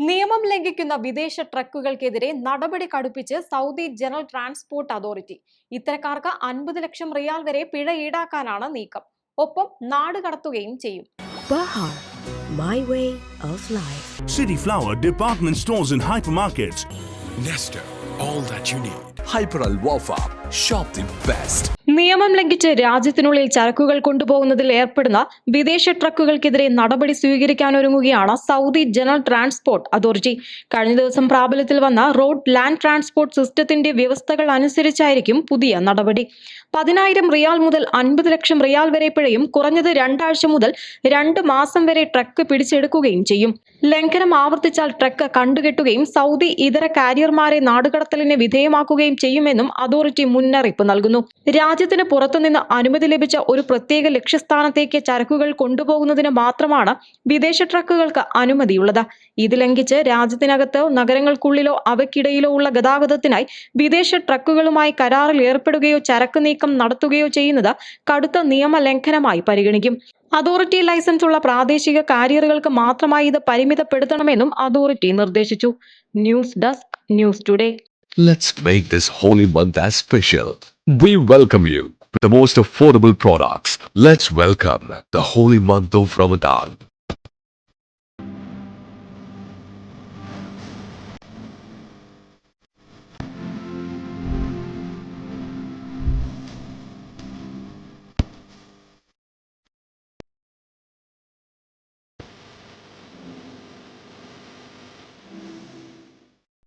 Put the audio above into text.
നിയമം ലംഘിക്കുന്ന വിദേശ ട്രക്കുകൾക്കെതിരെ നടപടി കടുപ്പിച്ച് സൗദി ജനറൽ ട്രാൻസ്പോർട്ട് അതോറിറ്റി ഇത്തരക്കാർക്ക് അൻപത് ലക്ഷം റിയാൽ വരെ പിഴ ഈടാക്കാനാണ് നീക്കം ഒപ്പം നാട് കടത്തുകയും ചെയ്യും My way of life. City Flower Department Stores and Hypermarkets. Nesta, all that you need. Hyper Alwafa, shop the best. നിയമം ലംഘിച്ച് രാജ്യത്തിനുള്ളിൽ ചരക്കുകൾ കൊണ്ടുപോകുന്നതിൽ ഏർപ്പെടുന്ന വിദേശ ട്രക്കുകൾക്കെതിരെ നടപടി സ്വീകരിക്കാനൊരുങ്ങുകയാണ് സൗദി ജനറൽ ട്രാൻസ്പോർട്ട് അതോറിറ്റി. കഴിഞ്ഞ ദിവസം പ്രാബല്യത്തിൽ വന്ന റോഡ് ലാൻഡ് ട്രാൻസ്പോർട്ട് സിസ്റ്റത്തിന്റെ വ്യവസ്ഥകൾ അനുസരിച്ചായിരിക്കും പുതിയ നടപടി. പതിനായിരം റിയാൽ മുതൽ അൻപത് ലക്ഷം റിയാൽ വരെ പിഴയും കുറഞ്ഞത് രണ്ടാഴ്ച മുതൽ രണ്ട് മാസം വരെ ട്രക്ക് പിടിച്ചെടുക്കുകയും ചെയ്യും. ലംഘനം ആവർത്തിച്ചാൽ ട്രക്ക് കണ്ടുകെട്ടുകയും സൗദി ഇതര കാരിയർമാരെ നാടുകടത്തലിന് വിധേയമാക്കുകയും ചെയ്യുമെന്നും അതോറിറ്റി മുന്നറിയിപ്പ് നൽകുന്നു. രാജ്യത്തിന് പുറത്തുനിന്ന് അനുമതി ലഭിച്ച ഒരു പ്രത്യേക ലക്ഷ്യസ്ഥാനത്തേക്ക് ചരക്കുകൾ കൊണ്ടുപോകുന്നതിന് മാത്രമാണ് വിദേശ ട്രക്കുകൾക്ക് അനുമതിയുള്ളത്. ഇത് ലംഘിച്ച് രാജ്യത്തിനകത്തോ നഗരങ്ങൾക്കുള്ളിലോ അവയ്ക്കിടയിലോ ഉള്ള ഗതാഗതത്തിനായി വിദേശ ട്രക്കുകളുമായി കരാറിൽ ഏർപ്പെടുകയോ ചരക്ക് നീക്കം നടത്തുകയോ ചെയ്യുന്നത് കടുത്ത നിയമലംഘനമായി പരിഗണിക്കും. അതോറിറ്റി ലൈസൻസ് ഉള്ള പ്രാദേശിക കാരിയറുകൾക്ക് മാത്രമായി ഇത് പരിമിതപ്പെടുത്തണമെന്നും അതോറിറ്റി നിർദ്ദേശിച്ചു. News desk news today. Let's make this holy month as special. We welcome you with the most affordable products. Let's welcome the holy month of Ramadan.